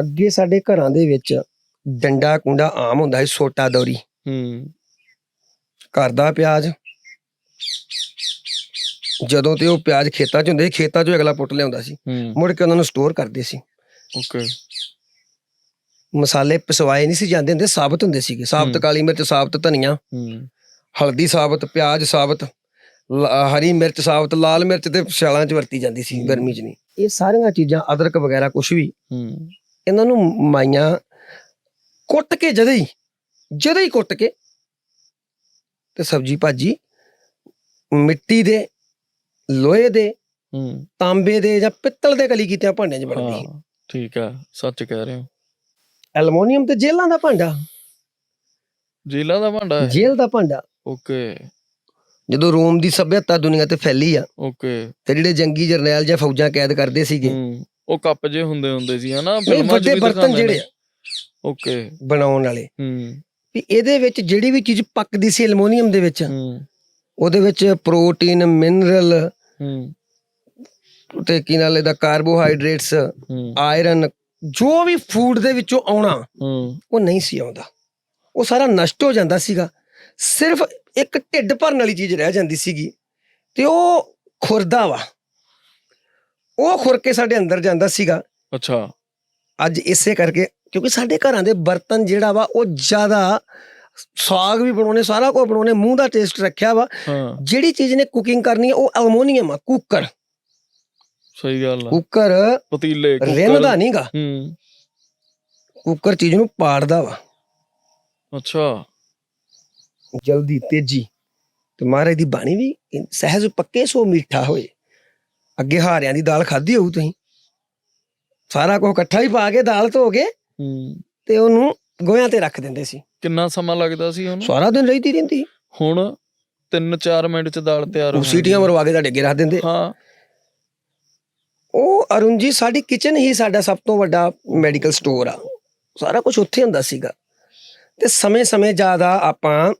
ਅੱਗੇ ਸਾਡੇ ਘਰਾਂ ਦੇ ਵਿੱਚ ਡੰਡਾ ਕੁੰਡਾ ਆਮ ਹੁੰਦਾ ਸੀ ਸੋਟਾ ਦੌਰੀ। ਹੂੰ। ਘਰ ਦਾ ਪਿਆਜ਼। ਜਦੋਂ ਤੇ ਉਹ ਪਿਆਜ਼ ਖੇਤਾਂ 'ਚ ਹੁੰਦੇ ਸੀ ਖੇਤਾਂ 'ਚੋਂ ਅਗਲਾ ਪੁੱਟ ਲਿਆਉਂਦਾ ਸੀ। ਹੂੰ। ਮੁੜ ਕੇ ਉਹਨਾਂ ਨੂੰ ਸਟੋਰ ਕਰਦੇ ਸੀ। ਓਕੇ। ਮਸਾਲੇ ਪਿਸਵਾਏ ਨਹੀਂ ਸੀ ਜਾਂਦੇ ਹੁੰਦੇ ਸਾਬਤ ਹੁੰਦੇ ਸੀਗੇ। ਸਾਬਤ। ਕਾਲੀ ਮਿਰਚ ਸਾਬਤ ਧਨੀਆ। ਹੂੰ। ਹਲਦੀ ਸਾਬਤ ਪਿਆਜ਼ ਸਾਬਤ ਹਰੀ ਮਿਰਚ ਸਾਬਤ ਲਾਲ ਮਿਰਚ ਤੇ ਸਿਆਲਾਂ 'ਚ ਵਰਤੀ ਜਾਂਦੀ ਸੀ। ਗਰਮੀ 'ਚ ਨਹੀਂ। ਇਹ ਸਾਰੀਆਂ ਚੀਜ਼ਾਂ ਅਦਰਕ ਵਗੈਰਾ ਕੁਝ ਵੀ ਹੂੰ। ਇਹਨਾਂ ਨੂੰ ਮਾਈਆਂ ਕੁੱਟ ਕੇ ਜਦੇ ਹੀ ਜਦੇ ਹੀ ਕੁੱਟ ਕੇ ਤੇ ਸਬਜੀ ਭਾਜੀ ਮਿੱਟੀ ਦੇ ਲੋਹੇ ਦੇ ਹੂੰ। ਤਾਂਬੇ ਦੇ ਜਾਂ ਪਿੱਤਲ ਦੇ ਕਲੀ ਕੀਤਿਆਂ ਭਾਂਡਿਆਂ 'ਚ ਬਣਦੀ ਹਾਂ ਠੀਕ ਆ ਸੱਚ ਕਹਿ ਰਹੇ ਹੋ। ਐਲੂਮੀਨੀਅਮ ਤੇ ਜੇਲਾਂ ਦਾ ਭਾਂਡਾ। ਜੇਲਾ ਦਾ ਭਾਂਡਾ ਹੈ? ਜੇਲ੍ਹ ਦਾ ਭਾਂਡਾ। ਓਕੇ। ਜਦੋਂ ਰੋਮ ਦੀ ਸਭਿਅਤਾ ਦੁਨੀਆ ਤੇ ਫੈਲੀ ਆ ਓਕੇ। ਤੇ ਜਿਹੜੇ ਜੰਗੀ ਜਰਨੈਲ ਜਾਂ ਫੌਜਾਂ ਕੈਦ ਕਰਦੇ ਸੀਗੇ ਹੂੰ। ਉਹ ਕੱਪ ਜੇ ਹੁੰਦੇ ਹੁੰਦੇ ਸੀ ਹਨਾ? ਨਹੀਂ ਫਿਲਮਾਂ 'ਚ ਵੱਡੇ ਵੀ ਬਰਤਨ ਦਿਖਾਉਂਦੇ ਜਿਹੜੇ ਨੇ। ਆ, ਓਕੇ ਬਣਾਉਣ ਵਾਲੇ। ਹੂੰ। ਵੀ ਇਹਦੇ ਵਿੱਚ ਜਿਹੜੀ ਵੀ ਚੀਜ਼ ਪੱਕਦੀ ਸੀ ਐਲੂਮੀਨੀਅਮ ਦੇ ਵਿੱਚ ਹੂੰ। ਉਹਦੇ ਵਿੱਚ ਪ੍ਰੋਟੀਨ ਮਿਨਰਲ ਹੂੰ। ਤੇ ਕੀ ਨਾਲ ਇਹਦਾ ਕਾਰਬੋਹਾਈਡਰੇਟਸ ਹੂੰ। ਆਇਰਨ ਜੋ ਵੀ ਫੂਡ ਦੇ ਵਿੱਚੋਂ ਆਉਣਾ ਹੂੰ। ਉਹ ਨਹੀਂ ਸੀ ਆਉਂਦਾ। ਉਹ ਸਾਰਾ ਨਸ਼ਟ ਹੋ ਜਾਂਦਾ ਸੀਗਾ। ਸਿਰਫ ਇੱਕ ਢਿੱਡ ਭਰਨ ਵਾਲੀ ਚੀਜ਼ ਰਹਿ ਜਾਂਦੀ ਸੀਗੀ ਤੇ ਉਹ ਖੁਰਦਾ ਵਾ। ਉਹ ਖੁਰ ਕੇ ਸਾਡੇ ਅੰਦਰ ਜਾਂਦਾ ਸੀਗਾ। ਅੱਛਾ। ਅੱਜ ਇਸੇ ਕਰਕੇ ਕਿਉਂਕਿ ਸਾਡੇ ਘਰਾਂ ਦੇ ਬਰਤਨ ਜਿਹੜਾ ਵਾ ਉਹ ਜ਼ਿਆਦਾ ਸਾਗ ਵੀ ਬਣਾਉਣੇ ਸਾਰਾ ਕੁਝ ਬਣਾਉਣੇ ਮੂੰਹ ਦਾ ਟੇਸਟ ਰੱਖਿਆ ਵਾ। ਜਿਹੜੀ ਚੀਜ਼ ਨੇ ਕੁਕਿੰਗ ਕਰਨੀ ਹੈ ਉਹ ਐਲੂਮੀਨੀਅਮ ਆ ਕੁੱਕਰ ਸਹੀ ਗੱਲ ਆ। ਕੁੱਕਰ ਪਤੀਲੇ ਕੁੱਕਰ। ਰਿੰਨਦਾ ਨਹੀਂਗਾ ਹੂੰ। ਕੁੱਕਰ ਚੀਜ਼ ਨੂੰ ਪਾੜਦਾ ਵਾ। ਅੱਛਾ। ਜਲਦੀ ਤੇਜ਼ੀ। ਤੇ ਮਹਾਰਾਜ ਦੀ ਬਾਣੀ ਵੀ ਸਹਿਜ ਪੱਕੇ ਸੋ ਮਿੱਠਾ ਹੋਏ। ਅੱਗੇ ਹਾਰਿਆਂ ਦੀ ਦਾਲ ਖਾਧੀ ਹੋਊ ਤੁਸੀਂ। ਸਾਰਾ ਕੁਝ ਇਕੱਠਾ ਹੀ ਪਾ ਕੇ ਦਾਲ ਧੋ ਕੇ ਹੂੰ। ਤੇ ਉਹਨੂੰ ਗੋਹਿਆਂ ਤੇ ਰੱਖ ਦਿੰਦੇ ਸੀ। ਕਿੰਨਾ ਸਮਾਂ ਲੱਗਦਾ ਸੀ ਉਹਨੂੰ? ਸਾਰਾ ਦਿਨ ਰਹਿੰਦੀ ਰਹਿੰਦੀ। ਹੁਣ 3-4 ਮਿੰਟ ਚ ਦਾਲ ਤਿਆਰ ਹੋ ਉਹ ਸੀਟੀਆਂ ਮਰਵਾ ਕੇ ਤੁਹਾਡੇ ਅੱਗੇ ਰੱਖ ਦਿੰਦੇ। ਹੈ। ਉਹ ਅਰੁਣ ਜੀ ਸਾਡੀ ਕਿਚਨ ਹੀ ਸਾਡਾ ਸਭ ਤੋਂ ਵੱਡਾ ਮੈਡੀਕਲ ਸਟੋਰ ਆ। ਸਾਰਾ ਕੁਝ ਉੱਥੇ ਹੁੰਦਾ ਸੀਗਾ। ਤੇ ਸਮੇਂ-ਸਮੇਂ ਜ਼ਿਆਦਾ ਆਪਾਂ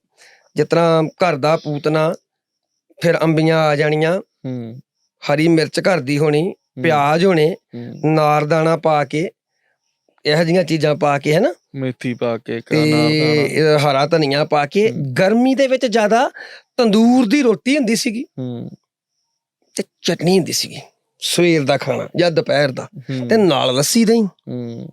ਤਰ੍ਹਾਂ ਘਰ ਦਾ ਪੂਤਨਾ ਫਿਰ ਅੰਬੀਆਂ ਆ ਜਾਣੀਆਂ। ਹੂੰ। ਹਰੀ ਮਿਰਚ ਘਰ ਦੀ ਹੋਣੀ ਪਿਆਜ਼ ਹੋਣੇ ਨਾਰਦਾਣਾ ਪਾ ਕੇ ਇਹੋ ਜਿਹੀਆਂ ਚੀਜ਼ਾਂ ਪਾ ਕੇ ਹੈਨਾ? ਮੇਥੀ ਪਾ ਕੇ ਤੇ ਹਰਾ ਧਨੀਆ ਪਾ ਕੇ। ਗਰਮੀ ਦੇ ਵਿੱਚ ਜ਼ਿਆਦਾ ਤੰਦੂਰ ਦੀ ਰੋਟੀ ਹੁੰਦੀ ਸੀਗੀ। ਹੂੰ। ਤੇ ਚਟਨੀ ਹੁੰਦੀ ਸੀਗੀ ਸਵੇਰ ਦਾ ਖਾਣਾ ਜਾਂ ਦੁਪਹਿਰ ਦਾ। ਤੇ ਨਾਲ ਲੱਸੀ ਦਹੀਂ। ਹੂੰ।